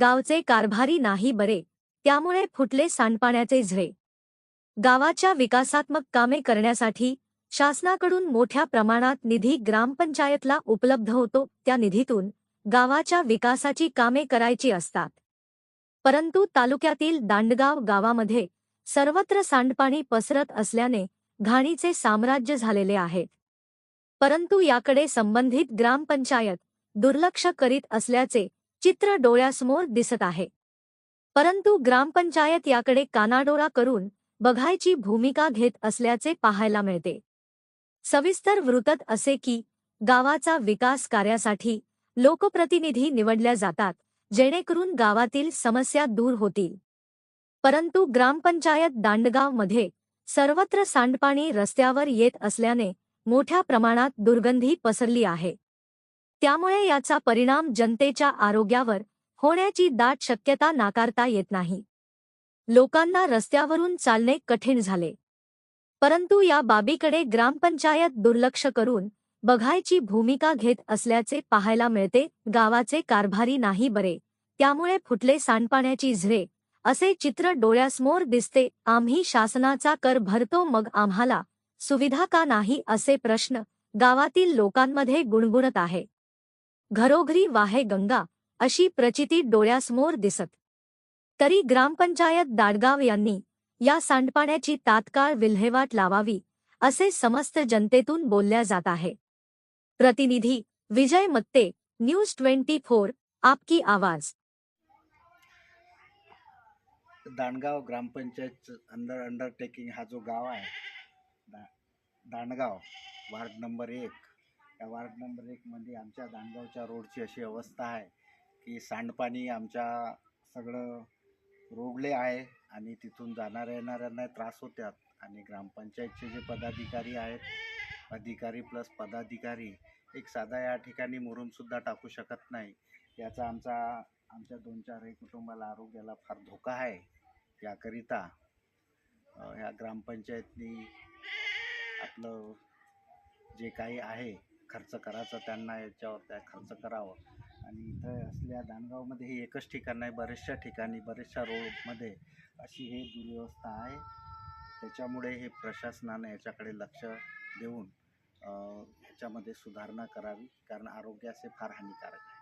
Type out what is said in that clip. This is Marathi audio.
गावचे कारभारी नाही बरे त्यामुळे फुटले सांडपाण्याचे झरे. गावाच्या विकासात्मक कामे करण्यासाठी शासनाकडून मोठ्या प्रमाणात निधी ग्रामपंचायतला उपलब्ध होतो त्या निधीतून गावाच्या विकासाची कामे करायची असतात. परंतु तालुक्यातील दांडगाव गावामध्ये सर्वत्र सांडपाणी पसरत असल्याने घाणीचे साम्राज्य झालेले आहेत परंतु याकडे संबंधित ग्रामपंचायत दुर्लक्ष करीत असल्याचे चित्र डोळ्यासमोर दिसत आहे. परंतु ग्रामपंचायत याकडे कानाडोळा करून बघायची भूमिका घेत असल्याचे पाहायला मिळते. सविस्तर वृतत असे की गावाचा विकास कार्यासाठी लोकप्रतिनिधी निवडल्या जातात जेणेकरून गावातील समस्या दूर होतील. परंतु ग्रामपंचायत दांडगावमध्ये सर्वत्र सांडपाणी रस्त्यावर येत असल्याने मोठ्या प्रमाणात दुर्गंधी पसरली आहे. त्यामुळे याचा परिणाम जनतेच्या आरोग्यावर होण्याची दाट शक्यता नाकारता येत नाही. लोकांना रस्त्यावरून चालणे कठीण झाले. परंतु या बाबीकडे ग्रामपंचायत दुर्लक्ष करून बघायची भूमिका घेत असल्याचे पाहायला मिळते गावाचे कारभारी नाही बरे त्यामुळे फुटले सांडपाण्याची झरे असे चित्र डोळ्यासमोर दिसते आम्ही शासनाचा कर भरतो मग आम्हाला सुविधा का नाही असे प्रश्न गावातील लोकांमध्ये गुणगुणत आहे. घरोघरी वाहे गंगा अशी प्रचिती डोळ्यासमोर दिसत. तरी ग्रामपंचायत दाडगाव यांनी या सांडपाण्याची तात्काळ विल्हेवाट लावावी असे समस्त जनतेतून बोलल्या जात आहे. प्रतिनिधी Vijay Matte news twenty four Aapki Awaaz. Dandgaon ग्रामपंचायत अंडर अंडरटेकिंग हा जो गाव आहे दांडगाव वार्ड नंबर एक. या वार्ड नंबर एकमध्ये आमच्या दांडगावच्या रोडची अशी अवस्था आहे की सांडपाणी आमच्या सगळं रोडले आहे आणि तिथून जाणाऱ्या येणाऱ्यांना त्रास होतात आणि ग्रामपंचायतचे जे पदाधिकारी आहेत अधिकारी प्लस पदाधिकारी एक साधा या ठिकाणी मुरुमसुद्धा टाकू शकत नाही. याचा आमचा आमच्या दोन चारही कुटुंबाला आरोग्याला फार धोका आहे. याकरिता ह्या ग्रामपंचायतनी आपलं जे काही आहे खर्च करायचा त्यांना याच्यावर त्या खर्च करावं. आणि इथं असल्या दानगावमध्ये हे एकच ठिकाण नाही बऱ्याचशा ठिकाणी बऱ्याचशा रोडमध्ये अशी हे दुर्व्यवस्था आहे. त्याच्यामुळे हे प्रशासनानं याच्याकडे लक्ष देऊन याच्यामध्ये सुधारणा करावी कारण आरोग्यास हे फार हानिकारक आहे.